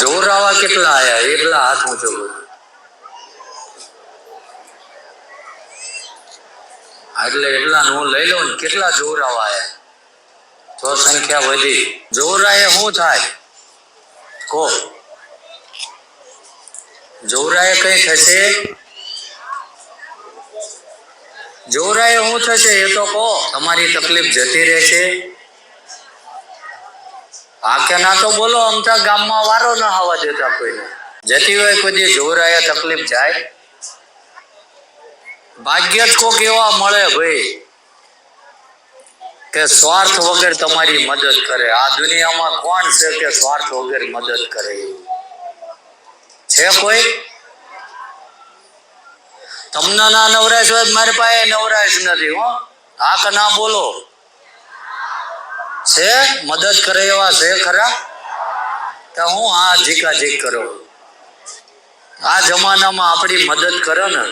જોરાવા કેટલા આયા? એટલા હાથ ઊંચો એટલે એટલા હું લઈ લઉં કેટલા જોરાવા આયા? તો સંખ્યા વધી. જોરાએ શું થાય? કો. જોરાએ કઈ થશે? જોરાએ શું થશે એ તો કહો. તમારી તકલીફ જતી રહેશે. આ કે ના તો બોલો અમથા ગામમાં વારો ના આવવા દેતા કોઈને. જતી હોય કોઈ દી જોરાએ તકલીફ જાય. ભાગ્ય જ કોક એવા મળે ભાઈ, કે સ્વાર્થ વગર તમારી મદદ કરે. આ દુનિયામાં કોણ છે કે સ્વાર્થ વગર મદદ કરે? છે કોઈ? તમને ના નવરાશ હોય મારી પાસે નવરાશ નથી, હો. હા કે ના બોલો. છે, મદદ કરે એવા છે ખરા? તો હું આ જીકા જીક કરો. આ જમાનામાં આપણી મદદ કરે ને,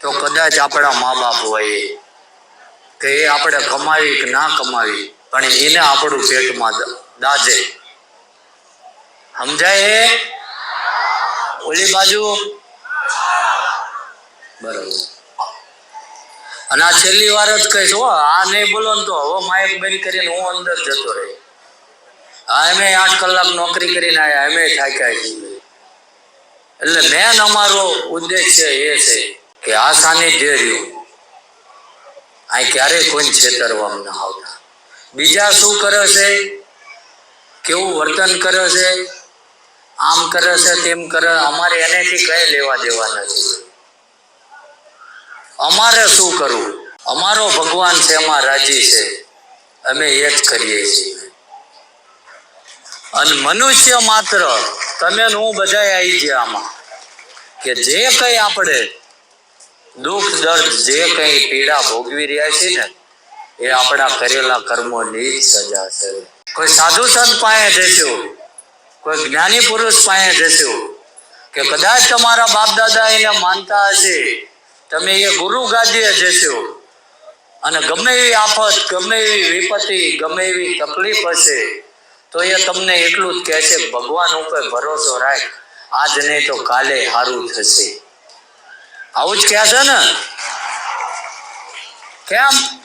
તો કદાચ આપણા મા બાપ હોય કે એ આપણે કમાવી કે ના કમાવી, પણ એને આપણું પેટમાં દાજે. સમજાય ઓલી બાજુ? બરોબર. અને આ છેલ્લી વાર જ કહીશ, હો, આ નહીં બોલો ને તો હવે માઇક બંધ કરીને હું અંદર જતો રહી. હા એમે આઠ કલાક નોકરી કરીને આવ્યા એમે થાક્યા છીએ. એટલે મેન અમારો ઉદ્દેશ્ય એ છે કે આ સાનિધ્ય રહ્યું અહીં ક્યારેય કોઈને છેતરવામાં ના આવતા. બીજા શું કરે છે? કેવું વર્તન કરે છે? આમ કરે છે, તેમ કરે. અમારે એનેથી કઈ લેવા દેવા નથી. અમારે શું કરવું? અમારો ભગવાન છે, એમાં રાજી છે. અમે એ જ કરીએ છીએ. અને મનુષ્ય માત્ર, તમે હું બધા આવી ગયા આમાં, કે જે કંઈ આપણે દુઃખ, દર્દ, જે કંઈ પીડા ભોગવી રહ્યા છીએ ને, એ આપણા કરેલા કર્મોની સજા છે. કોઈ સાધુ સંત પાસે જશો, કોઈ જ્ઞાની પુરુષ પાસે જશો, કે કદાચ તમારા બાપ દાદા એને માનતા હશે તમે એ ગુરુ ગાદીએ જશો. અને ગમે એવી આફત, ગમે એવી વિપત્તિ, ગમે એવી તકલીફ હશે, તો એ તમને એટલું જ કહે છે, ભગવાન ઉપર ભરોસો રાખ. આજ નહીં તો કાલે સારું થશે. આવું જ કહે છે ને? કેમ?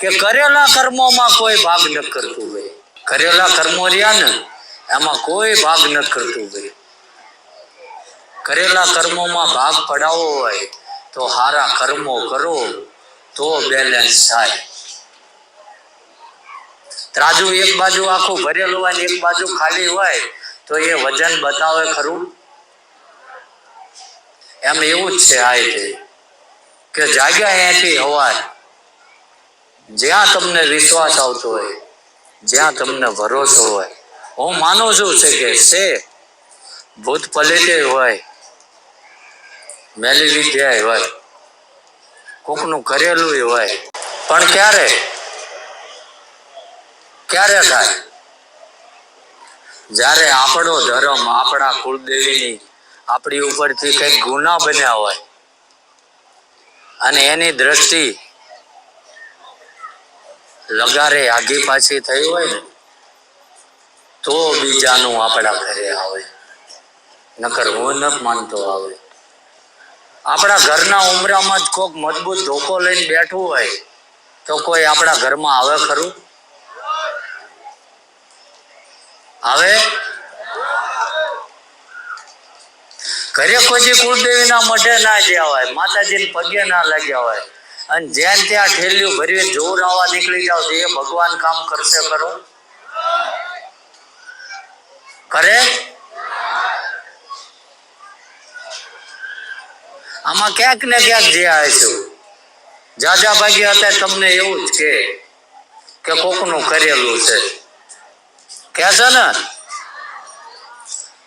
કે કરેલા કર્મોમાં કોઈ ભાગ ન કરતું ભાઈ કરેલા કર્મો રહ્યા ને, એમાં કોઈ ભાગ ન કરતું ભાઈ કરેલા કર્મોમાં ભાગ પડાવવો હોય તો સારા કર્મો કરો તો બેલેન્સ થાય. ત્રાજુ એક બાજુ આખું ભરેલું હોય ને એક બાજુ ખાલી હોય તો એ વજન બતાવે ખરું? એમ એવું જ છે આ રીતે. કે જાગ્યા અહીંયાથી હવાર, જ્યાં તમને વિશ્વાસ આવતો હોય, જ્યાં તમને ભરોસો હોય. હું માનું છું છે કે છે. ભૂત પલેટે હોય મેલી વિદ્યા હોય. કોકનું કરેલું હોય. પણ ક્યારે? ક્યારે થાય? જ્યારે આપણો ધર્મ આપણા કુળદેવીની આપણી ઉપરથી કંઈક ગુના બન્યા હોય અને એની દ્રષ્ટિ લગારે આગી પાછી થઈ હોય ને, તો બીજાનું આપણા ઘરે આવે. નકર હું ન માનતો આવે. આપણા ઘરના ઉમરામાં જ કોઈક મજબૂત ધોકો લઈને બેઠું હોય તો કોઈ આપણા ઘરમાં આવે ખરું? આવે? ઘરે કોઈ કુળદેવીના મઢે ના ગયા હોય, માતાજીને પગે ના લાગ્યા હોય, અને જ્યાં ત્યાં ઠેલ્યું ભરી જોર આવવા નીકળી જાવ તો એ ભગવાન કામ કરશે ખરો? કરે? આમાં ક્યાંક ને ક્યાંક જે આવીશું જાજા ભાગી હતા તમને એવું જ કે કે કોકનું કરેલું છે. કે છે ને?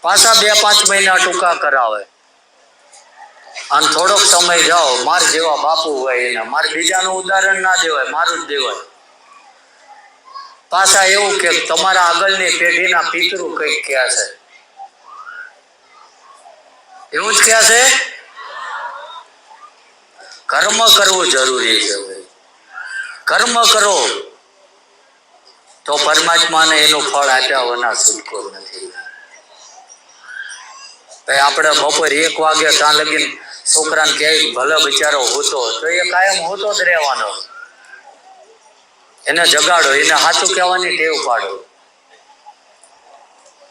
પાછા બે પાંચ મહિના ટૂંકા કરાવે. અને થોડોક સમય જાઓ, માર જેવા બાપુ હોય એને. મારે બીજાનું ઉદાહરણ ના દેવાય, મારું જ દેવાય. પાછા એવું કે, તમારા આગળની પેઢીના પિતૃ કંઈક ક્યાં છે. એવું જ ક્યાં છે? કર્મ કરવું જરૂરી છે કર્મ કરો તો પરમાત્માને એનું ફળ આપ્યા વના છૂટકો નથી. ભાઈ, આપણે બપોર એક વાગે ત્યાં લગીને છોકરાને ક્યાંય ભલે બિચારો હોતો તો એ કાયમ હોતો જ રહેવાનો. એને જગાડો, એને સાચું કહેવાની ટેવ પાડો.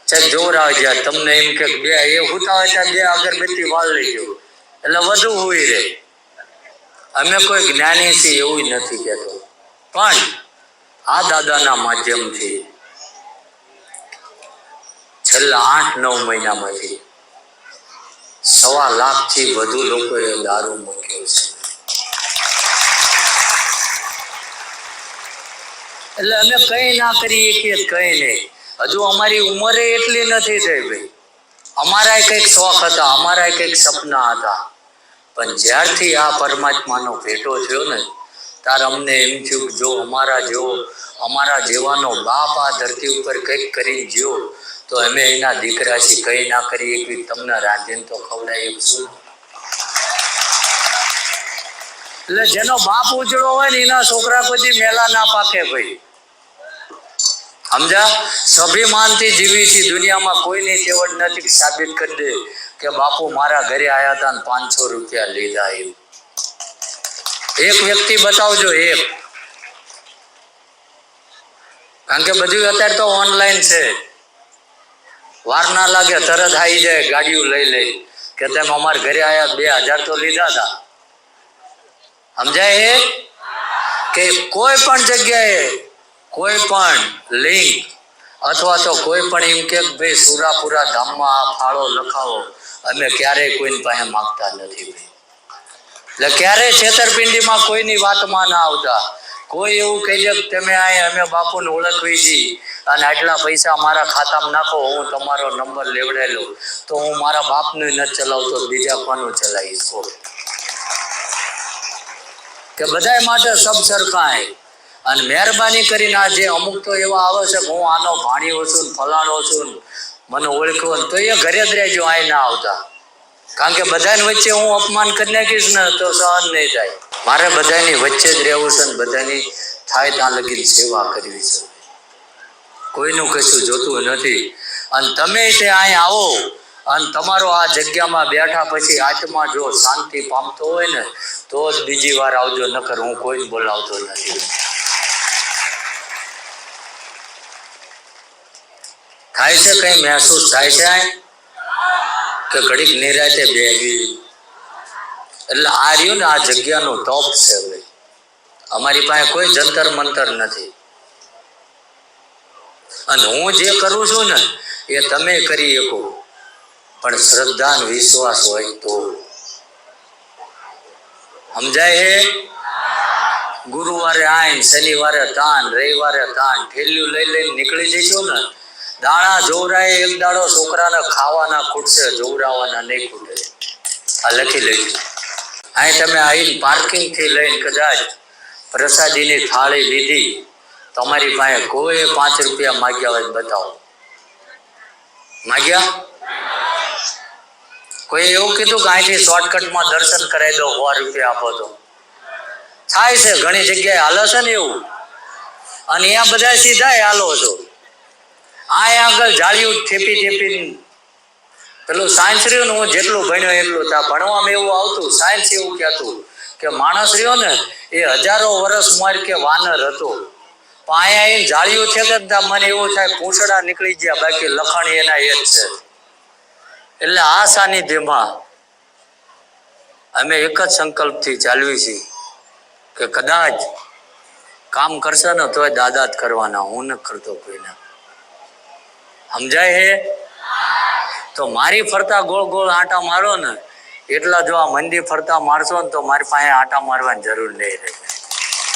ચેક જોવરાવ જ્યાં તમને એમ કે બે, એ હુતા હોય ત્યાં બે અગરબત્તી વાળ લેજો. એટલે વધુ હોય રહે. અમે કોઈ જ્ઞાની છીએ એવું નથી કહેતો. પણ આ દાદાના માધ્યમથી છેલ્લા આઠ નવ મહિનામાંથી સવા લાખથી વધુ લોકોએ દારૂ મૂક્યો છે. એટલે અમે કઈ ના કરીએ કે કઈ નહીં. હજુ અમારી ઉંમરે એટલી નથી થઈ ભાઈ. અમારા કંઈક શોખ હતા અમારા કંઈક સપના હતા. પણ જ્યારથી આ પરમાત્માનો ભેટો થયો ને ત્યારે અમને એમ થયું કે જો અમારા જેવો, અમારા જેવાનો બાપ આ ધરતી ઉપર કંઈક કરી ગયો તો અમે એના દીકરા છીએ કઈ ના કરીએ કે તમને રાંધીને તો ખવડાય એમ શું? એટલે જેનો બાપ ઉજળો હોય ને, એના છોકરા પછી મેલા ના પાકે ભાઈ. સમજા સ્વાભિમાનથી જીવી છે દુનિયામાં કોઈની તેવડ નથી સાબિત કરી દે. કે બાપુ મારા ઘરે આયા હતા ને પાંચસો રૂપિયા લીધા એવું એક વ્યક્તિ બતાવજો, એક. કારણ કે બધું અત્યારે તો ઓનલાઈન છે. વાર ના લાગે, તરત આવી જાય, ગાડીઓ લઈ લઈ. કે તેમ અમારે ઘરે આયા, બે હજાર તો લીધા હતા સમજાય કે કોઈ પણ જગ્યાએ કોઈ પણ લિંક અથવા તો કોઈ પણ એમ કે ભાઈ સુરાપુરા ધામમાં આ ફાળો લખાવો. અમે ક્યારેય કોઈની પાસે માગતા નથી ભાઈ. એટલે ક્યારેય છેતરપિંડીમાં કોઈની વાતમાં ના આવતા. કોઈ એવું કહી દે તમે આ અમે બાપુને ઓળખવી છીએ અને આટલા પૈસા મારા ખાતામાં નાખો, હું તમારો નંબર લેવડેલો. તો હું મારા બાપનું નથી ચલાવતો, બીજા કોનું ચલાવીશ? કે બધાય માટે સબ સરખાય અને મહેરબાની કરીને આ જે અમુક તો એવા આવે છે કે હું આનો ભાણ્યો છું ફલાણો છું મને ઓળખ્યો ને તો એ ઘરે જ રહેજો અહીં ના આવતા. કારણ કે બધાની વચ્ચે હું અપમાન કરી નાખીશ ને તો સહન નહીં થાય. મારે બધાની વચ્ચે જ રહેવું છે ને બધાની થાય ત્યાં લગી સેવા કરવી છે. કોઈનું કશું જોતું નથી. અને તમે તે અહીં આવો અને તમારો આ જગ્યામાં બેઠા પછી આત્મા જો શાંતિ પામતો હોય ને તો જ બીજી વાર આવજો, નકર હું કોઈ બોલાવતો નથી. થાય છે કઈ? મહેસૂસ થાય છે કે ઘડીક નિરાતે બેહી. એટલે આ રહ્યું ને આ જગ્યાનું ટોપ છે હવે અમારી પાસે કોઈ જંતર મંતર નથી. અને હું જે કરું છું ને, એ તમે કરી શકો. પણ શ્રદ્ધા વિશ્વાસ હોય તો. સમજાય હે ગુરુવારે આઈન શનિવારે તાન રવિવારે તાન ઠેલ્યું લઈ લઈને નીકળી જઈશું ને દાણા જોવરાય એક દાડો છોકરાને ખાવાના ખૂટશે, જોવરાવાના નહીં ખૂટે. આ લખી લેજો. અહીં તમે આવીને પાર્કિંગથી લઈને કદાચ પ્રસાદીની થાળી લીધી, તમારી પાસે કોઈ પાંચ રૂપિયા માગ્યા હોય બતાવો. માગ્યા? કોઈ એવું કીધું કે અહીંથી શોર્ટકટમાં દર્શન કરાવી દો, સો રૂપિયા આપો તો? થાય છે, ઘણી જગ્યાએ હાલે છે ને એવું? અને અહીંયા બધા સીધા હાલો છો. આ આગળ જાળ્યું ઠેપી ઠેપી પેલું સાયન્સ રહ્યું ને હું જેટલું ભણ્યો એટલું ત્યાં ભણવામાં એવું આવતું સાયન્સ એવું કહેતું કે માણસ રહ્યો ને એ હજારો વર્ષ ઉંમર કે વાનર હતો. અહીંયા એ જાળ્યું છે કે મને એવું થાય પૂંછડા નીકળી ગયા, બાકી લખણ એના એ જ છે. એટલે આ સાનિધ્યમાં અમે એક જ સંકલ્પથી ચાલવી છીએ કે કદાચ કામ કરશે ને તોય દાદા જ કરવાના, હું ન કરતો કોઈના. સમજાય હે? તો મારી ફરતા ગોળ ગોળ આટા મારો ને, એટલા જો આ મંદી ફરતા મારશો ને તો મારી પાસે આટા મારવાની જરૂર નહીં રહે.